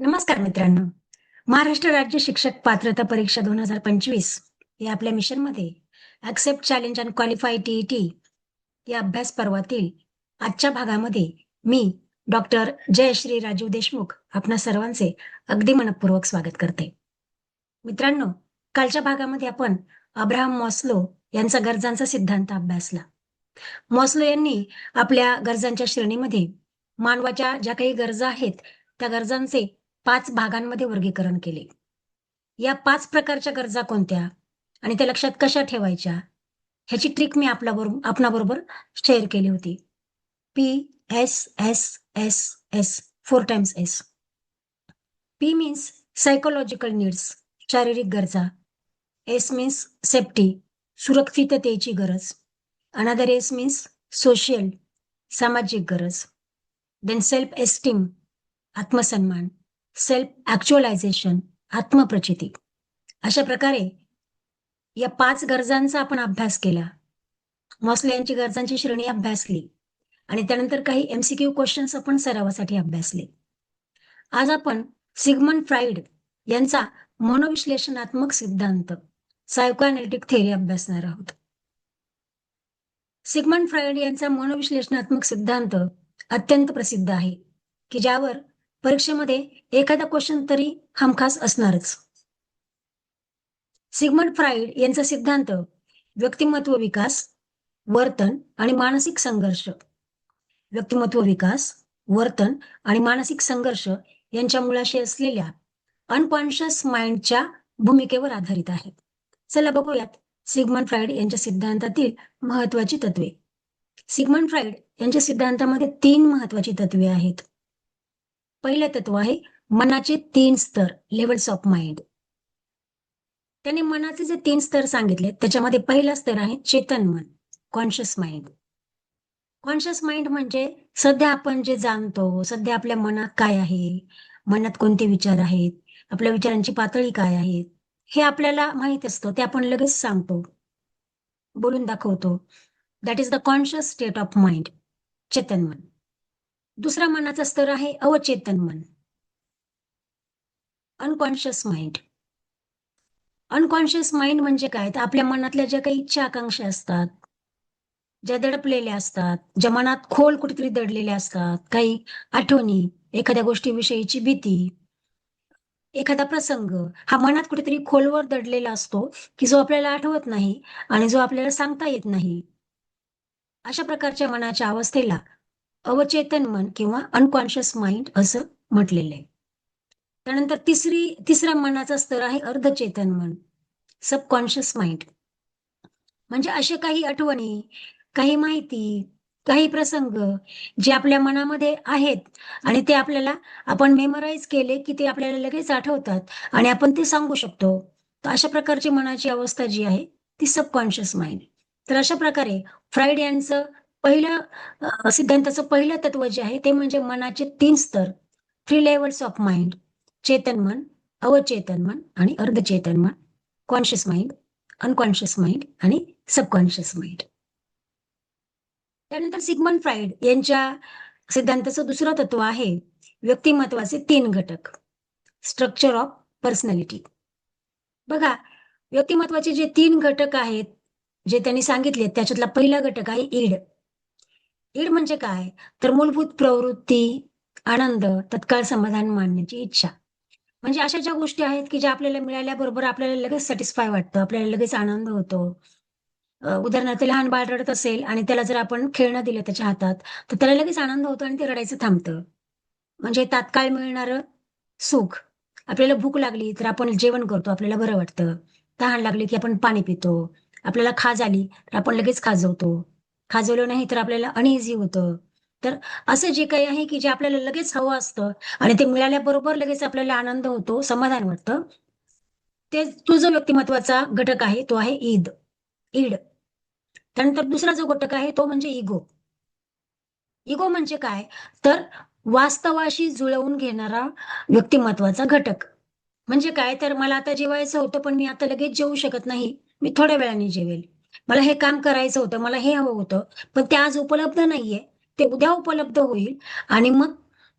नमस्कार मित्रांनो. महाराष्ट्र राज्य शिक्षक पात्रता परीक्षा दोन हजार पंचवीस या आपल्या मिशनमध्ये accept challenge and qualify TET या अभ्यास पर्वातील आजच्या भागामध्ये मी डॉक्टर जयश्री राजीव देशमुख आपणा सर्वांचे अगदी मनपूर्वक स्वागत करते. मित्रांनो कालच्या भागामध्ये आपण अब्राहम मॉस्लो यांचा गरजांचा सिद्धांत अभ्यासला. मॉस्लो यांनी आपल्या गरजांच्या श्रेणीमध्ये मानवाच्या ज्या काही गरजा आहेत त्या गरजांचे पाच भागांमध्ये वर्गीकरण केले. या पाच प्रकारच्या गरजा कोणत्या? आणि त्या लक्षात कशा ठेवायच्या? ह्याची ट्रिक मी आपल्या बरोबर आपणाबरोबर शेअर केली होती. P S S S S four times S P means psychological needs शारीरिक गरजा. एस मीन्स सेफ्टी सुरक्षिततेची गरज. अनादर एस मीन्स सोशल सामाजिक गरज. देन सेल्फ एस्टीम आत्मसन्मान. सेल्फ ऍक्च्युअलायझेशन आत्मप्रचिती. अशा प्रकारे या पाच गरजांचा आपण अभ्यास केला. मॉसले यांची गरजांची श्रेणी अभ्यासली. आणि त्यानंतर काही एमसीक्यू क्वेश्चन्स आपण सरावासाठी अभ्यासले. आज आपण सिगमन फ्राईड यांचा मनोविश्लेषणात्मक सिद्धांत सायकोअॅनालिटिक थेअरी अभ्यासणार आहोत. सिगमन फ्राईड यांचा मनोविश्लेषणात्मक सिद्धांत अत्यंत प्रसिद्ध आहे की ज्यावर परीक्षेमध्ये एखादा क्वेश्चन तरी हमखास असणारच. सिगमंड फ्राईड यांचा सिद्धांत व्यक्तिमत्व विकास वर्तन आणि मानसिक संघर्ष. व्यक्तिमत्व विकास वर्तन आणि मानसिक संघर्ष यांच्या मुळाशी असलेल्या अनकॉन्शियस माइंडच्या भूमिकेवर आधारित आहे चला बघूयात सिगमंड फ्राईड यांच्या सिद्धांतातील महत्वाची तत्वे. सिगमंड फ्राईड यांच्या सिद्धांतामध्ये तीन महत्वाची तत्वे आहेत. पहिलं तत्व आहे मनाचे तीन स्तर लेवल्स ऑफ माइंड त्यांनी मनाचे जे तीन स्तर सांगितले त्याच्यामध्ये पहिला स्तर आहे चेतन मन कॉन्शियस माइंड कॉन्शियस माइंड म्हणजे सध्या आपण जे जाणतो सध्या आपल्या मनात काय आहे मनात कोणते विचार आहेत आपल्या विचारांची पातळी काय आहे हे आपल्याला माहीत असतं ते आपण लगेच सांगतो बोलून दाखवतो. That is the conscious state of mind Chetan मन. दुसरा मनाचा स्तर आहे अवचेतन मन. अनकॉन्शियस माइंड अनकॉन्शियस माइंड म्हणजे काय? तर आपल्या मनातल्या ज्या काही इच्छा आकांक्षा असतात ज्या दडपलेल्या असतात ज्या मनात खोल कुठेतरी दडलेल्या असतात काही आठवणी एखाद्या गोष्टीविषयीची भीती एखादा प्रसंग हा मनात कुठेतरी खोलवर दडलेला असतो की जो आपल्याला आठवत नाही आणि जो आपल्याला सांगता येत नाही. अशा प्रकारच्या मनाच्या अवस्थेला अवचेतन मन किंवा अनकॉन्शियस माइंड असं म्हटलेलं आहे. त्यानंतर तिसरी तिसरा मनाचा स्तर आहे अर्धचेतन मन सबकॉन्शियस माइंड म्हणजे अशा काही आठवणी काही माहिती काही प्रसंग जे आपल्या मनामध्ये आहेत आणि ते आपल्याला आपण मेमोराईज केले की ते आपल्याला लगेच आठवतात आणि आपण ते सांगू शकतो. तर अशा प्रकारची मनाची अवस्था जी आहे ती सबकॉन्शियस माइंड तर अशा प्रकारे फ्राईड यांचं पहिलं सिद्धांताचं पहिलं तत्व जे आहे ते म्हणजे मनाचे तीन स्तर. थ्री लेवल्स ऑफ माइंड चेतन मन अवचेतन मन आणि अर्धचेतन मन. कॉन्शियस माइंड अनकॉन्शियस माइंड आणि सबकॉन्शियस माइंड त्यानंतर सिग्मन फ्राईड यांच्या सिद्धांताचं दुसरं तत्व आहे व्यक्तिमत्वाचे तीन घटक. स्ट्रक्चर ऑफ पर्सनॅलिटी बघा व्यक्तिमत्वाचे जे तीन घटक आहेत जे त्यांनी सांगितले त्याच्यातला पहिला घटक आहे ईड. ईड म्हणजे काय? तर मूलभूत प्रवृत्ती आनंद तत्काळ समाधान मानण्याची इच्छा. म्हणजे अशा ज्या गोष्टी आहेत की ज्या आपल्याला मिळाल्याबरोबर आपल्याला लगेच सॅटिस्फाय वाटतं आपल्याला लगेच आनंद होतो. उदाहरणार्थ लहान बाळ रडत असेल आणि त्याला जर आपण खेळणं दिलं त्याच्या हातात तर त्याला लगेच आनंद होतो आणि ते रडायचं थांबतं. म्हणजे तात्काळ मिळणारं सुख. आपल्याला भूक लागली तर आपण जेवण करतो आपल्याला बरं वाटतं. तहान लागली की आपण पाणी पितो. आपल्याला खाज आली तर आपण लगेच खाजवतो. खाजवलं नाही तर आपल्याला अनइझी होतं. तर असं जे काही आहे की जे आपल्याला लगेच हवं असतं आणि ते मिळाल्याबरोबर लगेच आपल्याला आनंद होतो समाधान वाटतं. ते तो जो व्यक्तिमत्वाचा घटक आहे तो आहे ईद. ईड. त्यानंतर दुसरा जो घटक आहे तो म्हणजे इगो इगो म्हणजे काय? तर वास्तवाशी जुळवून घेणारा व्यक्तिमत्वाचा घटक. म्हणजे काय? तर मला आता जेवायचं होतं पण मी आता लगेच जेवू शकत नाही. मी थोड्या वेळाने जेवेल. मला हे काम करायचं होतं मला हे हवं होतं पण ते आज उपलब्ध नाहीये. ते उद्या उपलब्ध होईल आणि मग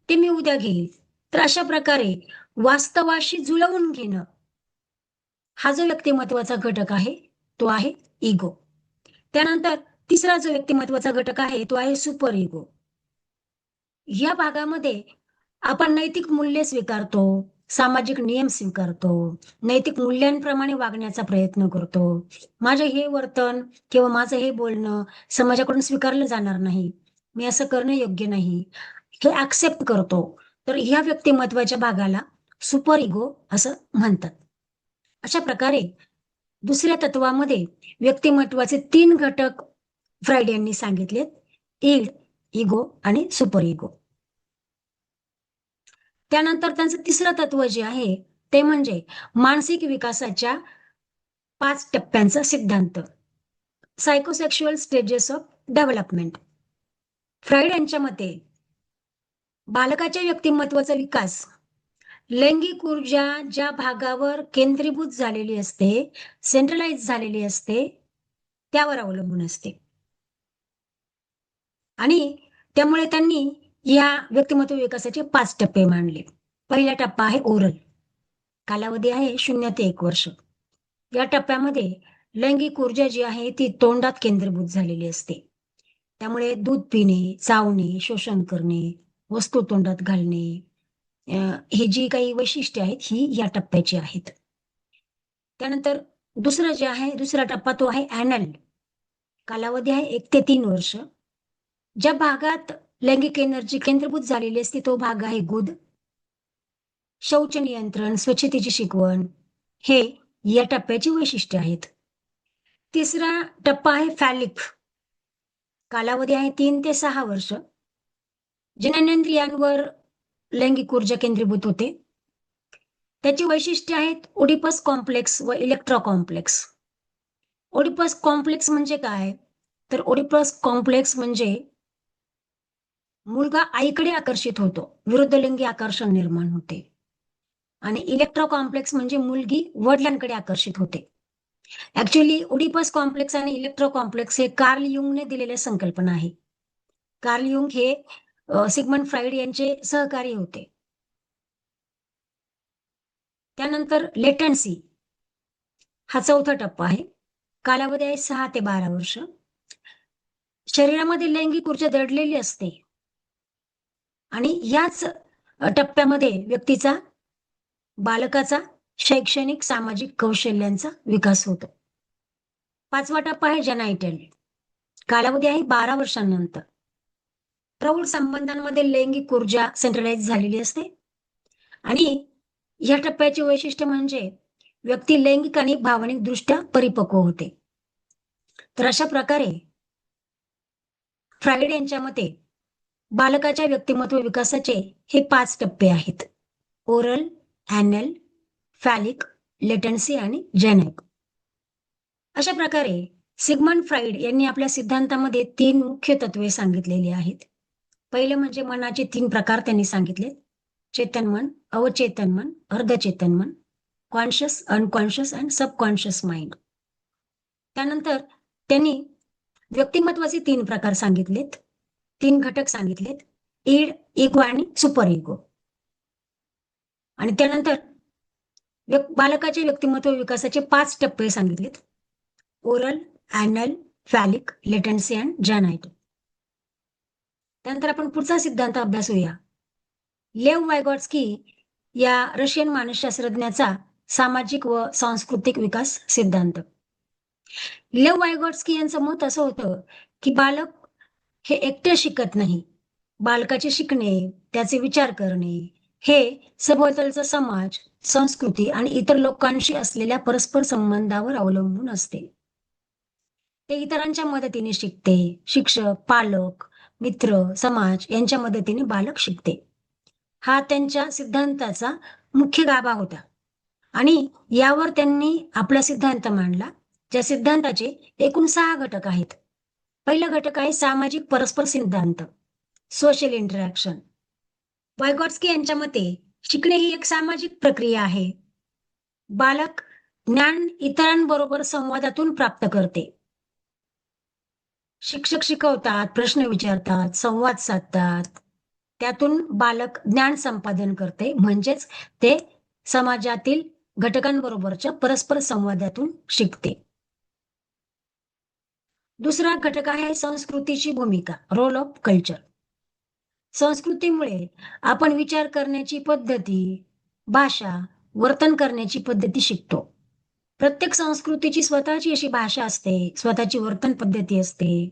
ते मी उद्या घेईल. तर अशा प्रकारे वास्तवाशी जुळवून घेणं हा जो व्यक्तिमत्वाचा घटक आहे तो आहे इगो त्यानंतर तिसरा जो व्यक्तिमत्वाचा घटक आहे तो आहे सुपर इगो या भागामध्ये आपण नैतिक मूल्य स्वीकारतो सामाजिक नियम स्वीकारतो नैतिक मूल्यांप्रमाणे वागण्याचा प्रयत्न करतो. माझे हे वर्तन किंवा माझं हे बोलणं समाजाकडून स्वीकारलं जाणार नाही. मी असं करणं योग्य नाही. हे ऍक्सेप्ट करतो. तर ह्या व्यक्तिमत्वाच्या भागाला सुपर इगो असं म्हणतात. अशा प्रकारे दुसऱ्या तत्वामध्ये व्यक्तिमत्वाचे तीन घटक फ्रायडे यांनी सांगितलेत. इड इगो आणि सुपर इगो त्यानंतर त्यांचं तिसरं तत्व जे आहे ते म्हणजे मानसिक विकासाच्या पाच टप्प्यांचा सिद्धांत. Psychosexual stages of development Freud यांच्या मते बालकाच्या व्यक्तिमत्वाचा विकास लैंगिक ऊर्जा ज्या भागावर केंद्रीभूत झालेली असते सेंट्रलाइज झालेली असते त्यावर अवलंबून असते. आणि त्यामुळे त्यांनी या व्यक्तिमत्व विकासाचे पाच टप्पे मांडले. पहिला टप्पा आहे ओरल. कालावधी आहे शून्य ते एक वर्ष. या टप्प्यामध्ये लैंगिक ऊर्जा जी आहे ती तोंडात केंद्रभूत झालेली असते. त्यामुळे दूध पिणे चावणे शोषण करणे वस्तू तोंडात घालणे हे जी काही वैशिष्ट्ये आहेत ही या टप्प्याची आहेत. त्यानंतर दुसरं जे आहे दुसरा टप्पा तो आहे अॅनल कालावधी आहे एक ते तीन वर्ष. ज्या भागात लैंगिक एनर्जी केंद्रभूत झालेली असते तो भाग आहे गुद शौच नियंत्रण स्वच्छतेची शिकवण हे या टप्प्याची वैशिष्ट्ये आहेत. तिसरा टप्पा आहे फॅलिक कालावधी आहे तीन ते सहा वर्ष. जननेंद्रियांवर लैंगिक ऊर्जा केंद्रीभूत होते. त्याची वैशिष्ट्ये आहेत ओडिपस कॉम्प्लेक्स व इलेक्ट्रो कॉम्प्लेक्स. ओडिपस कॉम्प्लेक्स म्हणजे काय? तर ओडिपस कॉम्प्लेक्स म्हणजे मुलगा आईकडे आकर्षित होतो. विरुद्ध लिंगी आकर्षण निर्माण होते. आणि इलेक्ट्रो कॉम्प्लेक्स म्हणजे मुलगी वडिलांकडे आकर्षित होते. ऍक्च्युली ओडिपस कॉम्प्लेक्स आणि इलेक्ट्रो कॉम्प्लेक्स हे कार्ल युंगने दिलेल्या संकल्पना आहे. कार्ल युंग हे सिगमंड फ्राईड यांचे सहकारी होते. त्यानंतर लेटन्सी हा चौथा टप्पा आहे. कालावधी आहे सहा ते बारा वर्ष. शरीरामध्ये लैंगिक ऊर्जा दडलेली असते. आणि याच टप्प्यामध्ये व्यक्तीचा बालकाचा शैक्षणिक सामाजिक कौशल्यांचा विकास होतो. पाचवा टप्पा आहे जनायटल कालावधी आहे बारा वर्षांनंतर. प्रौढ संबंधांमध्ये लैंगिक ऊर्जा सेंट्रलाइज झालेली असते. आणि या टप्प्याचे वैशिष्ट्य म्हणजे व्यक्ती लैंगिक आणि भावनिक दृष्ट्या परिपक्व होते. तर अशा प्रकारे फ्रायड यांच्या मते बालकाच्या व्यक्तिमत्व विकासाचे हे पाच टप्पे आहेत. ओरल अॅनल फॅलिक लेटन्सी आणि जेनेक अशा प्रकारे सिगमंड फ्राईड यांनी आपल्या सिद्धांतामध्ये तीन मुख्य तत्वे सांगितलेली आहेत. पहिलं म्हणजे मनाचे तीन प्रकार त्यांनी सांगितले. चेतन मन अवचेतन मन अर्धचेतन मन conscious unconscious and subconscious mind त्यानंतर त्यांनी व्यक्तिमत्वाचे तीन प्रकार सांगितलेत. तीन घटक सांगितलेत. इड इगो आणि सुपर इगो आणि त्यानंतर बालकाच्या व्यक्तिमत्व विकासाचे पाच टप्पे सांगितलेत. Oral anal phallic latency and genital. त्यानंतर आपण पुढचा सिद्धांत अभ्यासूया लेव वायगॉट्स्की या रशियन मानसशास्त्रज्ञाचा सामाजिक व सांस्कृतिक विकास सिद्धांत. लेव वायगॉट्स्की यांचं मत असं होतं की बालक हे एकटे शिकत नाही. बालकाचे शिकणे त्याचे विचार करणे हे सभोवतालचा समाज संस्कृती आणि इतर लोकांशी असलेल्या परस्पर संबंधावर अवलंबून असते. ते इतरांच्या मदतीने शिकते. शिक्षक पालक मित्र समाज यांच्या मदतीने बालक शिकते. हा त्यांच्या सिद्धांताचा मुख्य गाभा होता. आणि यावर त्यांनी आपला सिद्धांत मांडला ज्या सिद्धांताचे एकूण सहा घटक आहेत. पहिला घटक आहे सामाजिक परस्पर सिद्धांत सोशल इंटरॅक्शन वायगॉट्स्की यांच्या मते शिकणे ही एक सामाजिक प्रक्रिया आहे. बालक ज्ञान इतरांबरोबर संवादातून प्राप्त करते. शिक्षक शिकवतात प्रश्न विचारतात संवाद साधतात. त्यातून बालक ज्ञान संपादन करते म्हणजेच ते समाजातील घटकांबरोबरच्या परस्पर संवादातून शिकते. दुसरा घटक आहे संस्कृतीची भूमिका रोल ऑफ कल्चर संस्कृतीमुळे आपण विचार करण्याची पद्धती भाषा वर्तन करण्याची पद्धती शिकतो. प्रत्येक संस्कृतीची स्वतःची अशी भाषा असते स्वतःची वर्तन पद्धती असते.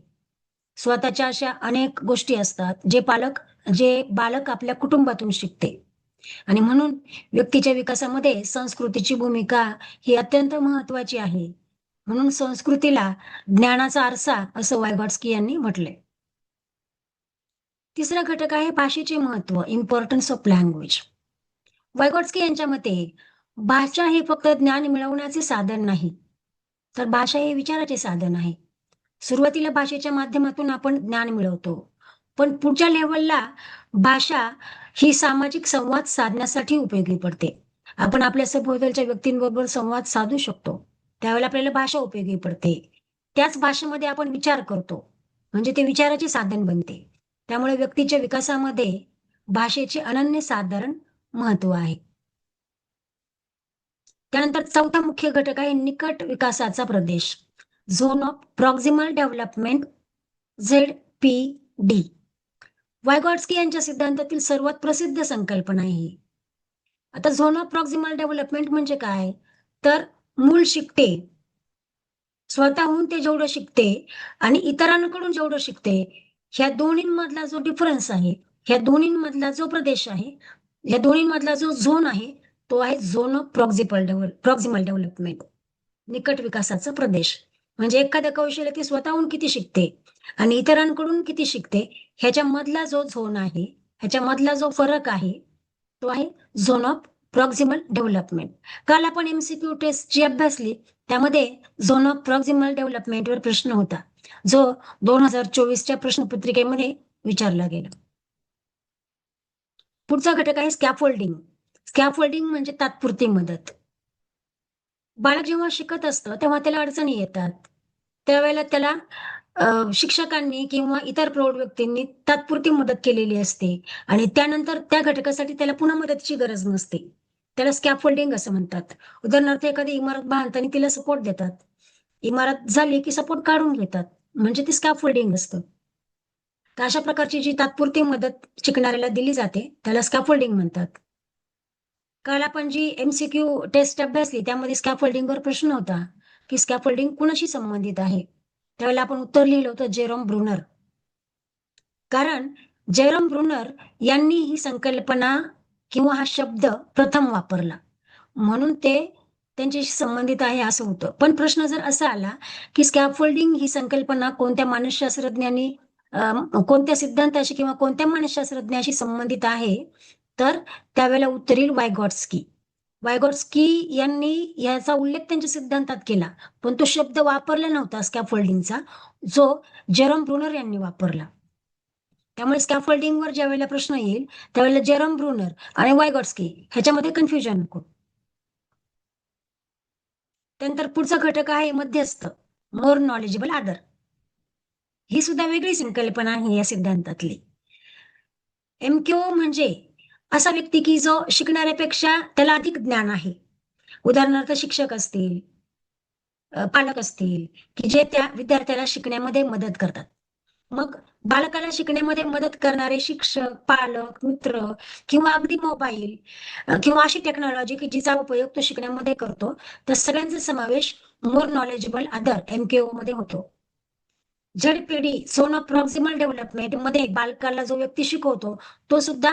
स्वतःच्या अशा अनेक गोष्टी असतात जे पालक जे बालक आपल्या कुटुंबातून शिकते. आणि म्हणून व्यक्तीच्या विकासामध्ये संस्कृतीची भूमिका ही अत्यंत महत्वाची आहे. म्हणून संस्कृतीला ज्ञानाचा आरसा असं वायगॉट्स्की यांनी म्हटलंय. तिसरा घटक आहे भाषेचे महत्त्व इम्पॉर्टन्स ऑफ लँग्वेज वायगॉट्स्की यांच्या मते भाषा हे फक्त ज्ञान मिळवण्याचे साधन नाही तर भाषा हे विचाराचे साधन आहे. सुरुवातीला भाषेच्या माध्यमातून आपण ज्ञान मिळवतो पण पुढच्या लेवलला भाषा ही सामाजिक संवाद साधण्यासाठी उपयोगी पडते. आपण आपल्या सभोवतालच्या व्यक्तींबरोबर संवाद साधू शकतो. त्यावेळेला आपल्याला भाषा उपयोगी पडते. त्याच भाषेमध्ये आपण विचार करतो. म्हणजे ते विचाराचे साधन बनते. त्यामुळे व्यक्तीच्या विकासामध्ये भाषेचे अनन्य साधारण महत्त्व आहे. त्यानंतर चौथा मुख्य घटक आहे निकट विकासाचा प्रदेश. Zone of proximal development Z P D. Vygotsky यांच्या सिद्धांतातील सर्वात प्रसिद्ध संकल्पना आहे ही. आता झोन ऑफ प्रॉक्झिमल डेव्हलपमेंट म्हणजे काय? तर मूल शिकते. स्वतःहून ते जेवढं शिकते आणि इतरांकडून जेवढं शिकते ह्या दोन्हींमधला जो डिफरन्स आहे ह्या दोन्हींमधला जो प्रदेश आहे ह्या दोन्हींमधला जो झोन आहे तो आहे zone of proximal develop proximal development निकट विकासाचा प्रदेश. म्हणजे एखाद्या कौशल्य ती स्वतःहून किती शिकते आणि इतरांकडून किती शिकते ह्याच्यामधला जो झोन आहे ह्याच्यामधला जो फरक आहे तो आहे झोन ऑफ प्रॉक्झिमल डेव्हलपमेंट काल आपण एमसीक्यू टेस्ट जी अभ्यासली त्यामध्ये झोन ऑफ प्रॉक्झिमल डेव्हलपमेंटवर प्रश्न होता. जो दोन हजार चोवीसच्या प्रश्नपत्रिकेमध्ये विचारला गेला. पुढचा घटक आहे स्कॅफोल्डिंग स्कॅफोल्डिंग म्हणजे तात्पुरती मदत. बालक जेव्हा शिकत असतं तेव्हा त्याला अडचणी येतात. त्यावेळेला त्याला शिक्षकांनी किंवा इतर प्रौढ व्यक्तींनी तात्पुरती मदत केलेली असते. आणि त्यानंतर त्या घटकासाठी त्याला पुन्हा मदतीची गरज नसते. त्याला स्कॅफोल्डिंग असं म्हणतात. उदाहरणार्थ एखादी इमारत बांधताना तिला सपोर्ट देतात. इमारत झाली की सपोर्ट काढून घेतात. म्हणजे ते स्कॅफोल्डिंग असतं. तर अशा प्रकारची जी तात्पुरती मदत शिकणाऱ्याला दिली जाते त्याला स्कॅफोल्डिंग म्हणतात. काल आपण जी एमसीक्यू टेस्ट अभ्यासली त्यामध्ये स्कॅफोल्डिंगवर प्रश्न होता की स्कॅफोल्डिंग कुणाशी संबंधित आहे? त्यावेळेला आपण उत्तर लिहिलं होतं जेरोम ब्रुनर. कारण जेरोम ब्रुनर यांनी ही संकल्पना किंवा हा शब्द प्रथम वापरला. म्हणून ते त्यांच्याशी संबंधित आहे असं होतं. पण प्रश्न जर असा आला की स्कॅफोल्डिंग ही संकल्पना कोणत्या मानसशास्त्रज्ञांनी कोणत्या सिद्धांताशी किंवा कोणत्या मानसशास्त्रज्ञाशी संबंधित आहे? तर त्यावेळेला उत्तर येईल वायगॉट्स्की वायगॉट्स्की यांनी याचा उल्लेख त्यांच्या सिद्धांतात केला. पण तो शब्द वापरला नव्हता स्कॅफोल्डिंगचा जो जरम ब्रुनर यांनी वापरला. त्यामुळे स्कॅफोल्डिंगवर ज्या वेळेला प्रश्न येईल त्यावेळेला जेरम ब्रुनर आणि वायगॉट्स्की ह्याच्यामध्ये कन्फ्युजन नको. त्यानंतर पुढचा घटक आहे मध्यस्थ मोर नॉलेजेबल आदर ही सुद्धा वेगळी संकल्पना आहे या सिद्धांतातली. एमक्यू म्हणजे असा व्यक्ती की जो शिकणाऱ्यापेक्षा त्याला अधिक ज्ञान आहे. उदाहरणार्थ शिक्षक असतील पालक असतील की जे त्या विद्यार्थ्याला शिकण्यामध्ये मदत करतात. मग बालकाला शिकण्यामध्ये मदत करणारे शिक्षक पालक मित्र किंवा अगदी मोबाईल किंवा अशी टेक्नॉलॉजी की जिचा उपयोग तो शिकण्यामध्ये करतो तर सगळ्यांचा समावेश मोर नॉलेजेबल अदर एमकेओ मध्ये होतो. झडपीडी सोन प्रॉक्सिमल डेव्हलपमेंटमध्ये बालकाला जो व्यक्ती शिकवतो तो सुद्धा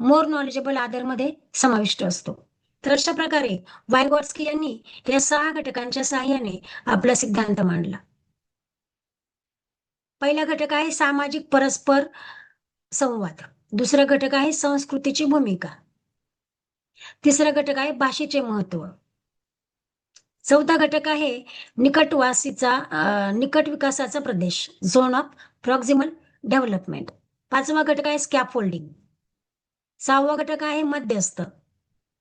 मोर नॉलेजेबल आदरमध्ये समाविष्ट असतो. तर अशा प्रकारे वायगॉट्स्की यांनी या सहा घटकांच्या सहाय्याने आपला सिद्धांत मांडला. पहिला घटक आहे सामाजिक परस्पर संवाद. दुसरा घटक आहे संस्कृतीची भूमिका. तिसरा घटक आहे भाषेचे महत्त्व चौथा घटक आहे निकटवासीचा निकट विकासाचा प्रदेश झोन ऑफ प्रॉक्झिमल डेव्हलपमेंट पाचवा घटक आहे स्कॅफोल्डिंग सहावा घटक आहे मध्यस्थ.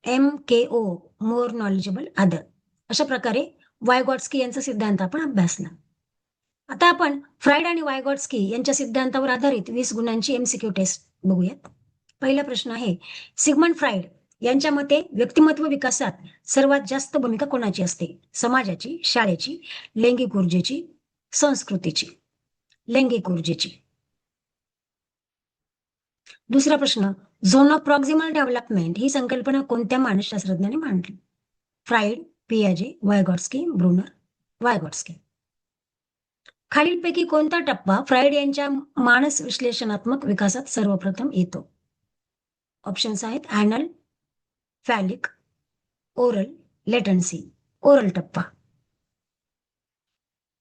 M K O more knowledgeable other अशा प्रकारे वायगॉट्स्की यांचा सिद्धांत आपण अभ्यासला. आता आपण फ्राईड आणि वायगॉट्सकी यांच्या सिद्धांतावर आधारित वीस गुणांची एमसीक्यू टेस्ट बघूयात. पहिला प्रश्न आहे सिगमंड फ्राईड यांच्या मते व्यक्तिमत्व विकासात सर्वात जास्त भूमिका कोणाची असते? समाजाची शाळेची लैंगिक ऊर्जेची संस्कृतीची. लैंगिक ऊर्जेची. दुसरा प्रश्न झोन ऑफ प्रॉक्झिमल डेव्हलपमेंट ही संकल्पना कोणत्या मानसशास्त्रज्ञाने मांडली? फ्राईड पियाजे वायगॉट्स्की ब्रुनर वायगॉट्स्की खालीलपैकी कोणता टप्पा फ्राईड यांच्या मानस विश्लेषणात्मक विकासात सर्वप्रथम येतो? ऑप्शन्स आहेत anal phallic oral latency oral टप्पा.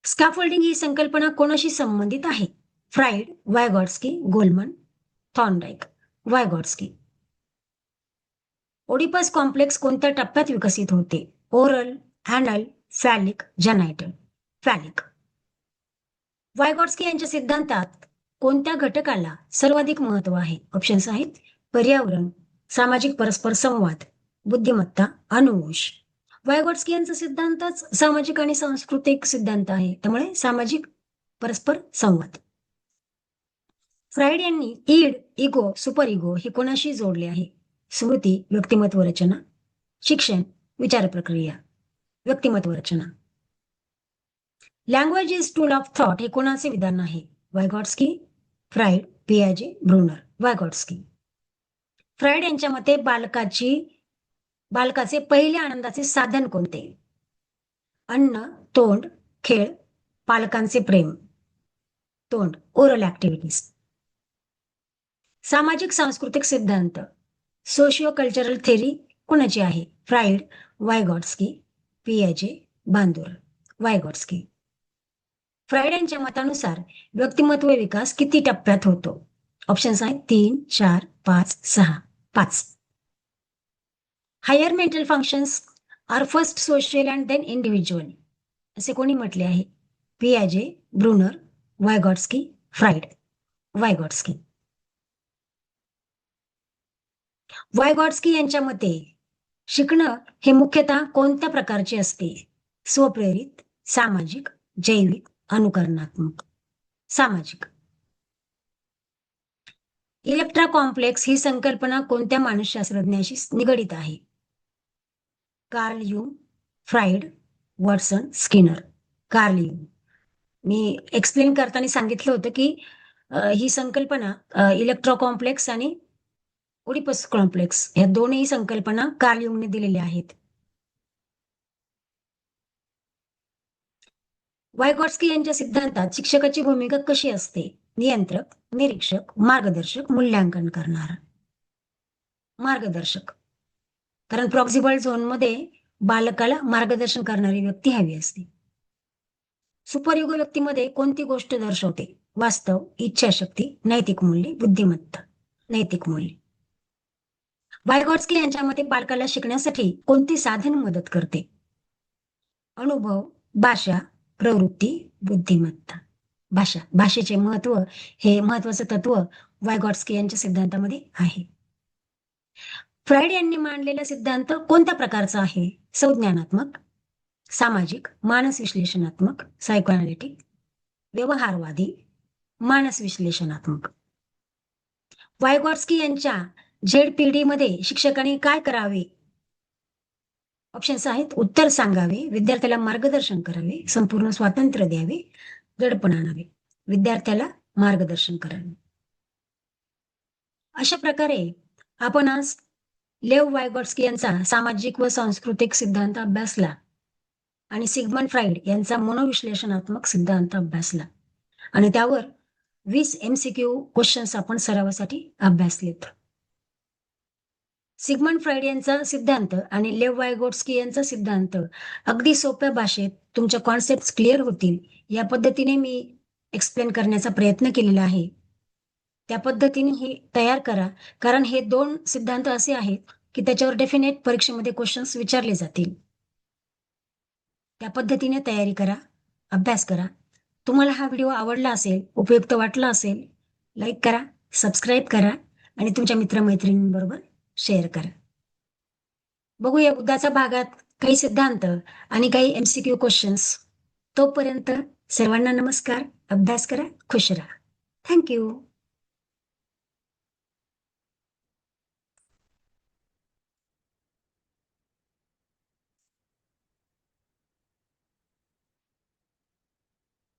स्कॅफोल्डिंग ही संकल्पना कोणाशी संबंधित आहे? Freud Vygotsky Goleman Thorndike Vygotsky Oedipus complex कोणत्या टप्प्यात विकसित होते? ओरल हॅनल फॅलिक जनायटल फॅलिक वायगॉट्स्की यांच्या सिद्धांतात कोणत्या घटकाला सर्वाधिक महत्त्व आहे? ऑप्शन्स आहेत पर्यावरण सामाजिक परस्पर संवाद बुद्धिमत्ता अनुवंश. वायगॉट्स्की यांचा सिद्धांतच सामाजिक आणि सांस्कृतिक सिद्धांत आहे त्यामुळे सामाजिक परस्पर संवाद. फ्राईड यांनी ईड इगो सुपर इगो हे कोणाशी जोडले आहे? स्मृती व्यक्तिमत्व रचना शिक्षण विचार प्रक्रिया व्यक्तिमत्व रचना. Language is tool of thought हे कोणाचे विधान आहे? वायगॉट्सकी फ्राईड पियाजे ब्रुनर वायगॉट्सकी फ्राईड यांच्या मते बालकाची बालकाचे पहिले आनंदाचे साधन कोणते? अन्न तोंड खेळ पालकांचे प्रेम. तोंड ओरल ऍक्टिव्हिटीज सामाजिक सांस्कृतिक सिद्धांत. सोशिओ कल्चरल थेरी कोणाची आहे? फ्राईड वायगॉट्सकी पियाजे बांदूर वायगॉट्सकी फ्रायड यांच्या मतानुसार व्यक्तिमत्व विकास किती टप्प्यात होतो? ऑप्शन्स आहेत तीन चार पाच सहा पाच. Higher mental functions are first social and then individual असे कोणी म्हटले आहे? पियाजे Bruner Vygotsky fried Vygotsky Vygotsky यांच्या मते शिकणं हे मुख्यतः कोणत्या प्रकारचे असते? स्वप्रेरित सामाजिक जैविक अनुकरणात्मक सामाजिक. इलेक्ट्रा कॉम्प्लेक्स ही संकल्पना कोणत्या मानसशास्त्रज्ञाशी निगडित आहे? कार्ल यू फ्राईड वॉटसन स्किनर. कार्ल यू मी एक्सप्लेन करताना सांगितलं होतं की ही संकल्पना इलेक्ट्रो कॉम्प्लेक्स आणि ओडिपस कॉम्प्लेक्स या दोन्ही संकल्पना कार्ल युंगने दिलेल्या आहेत. वायगॉट्स्की यांच्या सिद्धांतात शिक्षकाची भूमिका कशी असते? नियंत्रक निरीक्षक मार्गदर्शक मूल्यांकन करणार. मार्गदर्शक. कारण प्रॉक्सिबल झोनमध्ये बालकाला मार्गदर्शन करणारी व्यक्ती हवी असते. सुपरयुग व्यक्तीमध्ये कोणती गोष्ट दर्शवते? वास्तव इच्छाशक्ती नैतिक मूल्य बुद्धिमत्ता. नैतिक मूल्य. वायगॉट्स्की यांच्या मते बालकाला शिकण्यासाठी कोणती साधन मदत करते? अनुभव भाषा प्रवृत्ती बुद्धिमत्ता. भाषा भाषेचे महत्त्व हे महत्वाचं तत्व वायगॉट्स्की यांच्या सिद्धांतामध्ये आहे. फ्रायड यांनी मांडलेला सिद्धांत कोणत्या प्रकारचा आहे? संज्ञानात्मक सामाजिक मानस विश्लेषणात्मक सायकोअनालिटिक व्यवहारवादी मानस विश्लेषणात्मक. वायगॉट्स्की यांच्या झेड पिढीमध्ये मध्ये शिक्षकांनी काय करावे? ऑप्शन्स आहेत. उत्तर सांगावे. विद्यार्थ्याला मार्गदर्शन करावे. संपूर्ण स्वातंत्र्य द्यावे. दडपण आणावे. विद्यार्थ्याला मार्गदर्शन करावे. अशा प्रकारे आपण आज लेव वायगॉट्स्की यांचा सामाजिक व सांस्कृतिक सिद्धांत अभ्यासला आणि सिगमन फ्राईड यांचा मनोविश्लेषणात्मक सिद्धांत अभ्यासला. आणि त्यावर वीस एमसीक्यू क्वेश्चन्स आपण सरावासाठी अभ्यासलेत. सिगमंड फ्राईड यांचा सिद्धांत आणि लेव वायगोट्स्की यांचा सिद्धांत अगदी सोप्या भाषेत तुमच्या कॉन्सेप्ट क्लिअर होतील. या पद्धतीने मी एक्सप्लेन करण्याचा प्रयत्न केलेला आहे. त्या पद्धतीने हे तयार करा. कारण हे दोन सिद्धांत असे आहेत की त्याच्यावर डेफिनेट परीक्षेमध्ये क्वेश्चन्स विचारले जातील. त्या पद्धतीने तयारी करा. अभ्यास करा. तुम्हाला हा व्हिडिओ आवडला असेल उपयुक्त वाटला असेल लाईक करा सबस्क्राईब करा आणि तुमच्या मित्रमैत्रिणींबरोबर शेअर करा. बघूया उद्याच्या भागात काही सिद्धांत आणि काही एमसीक्यू क्वेश्चन्स तोपर्यंत सर्वांना नमस्कार अभ्यास करा खुश राहा. थँक्यू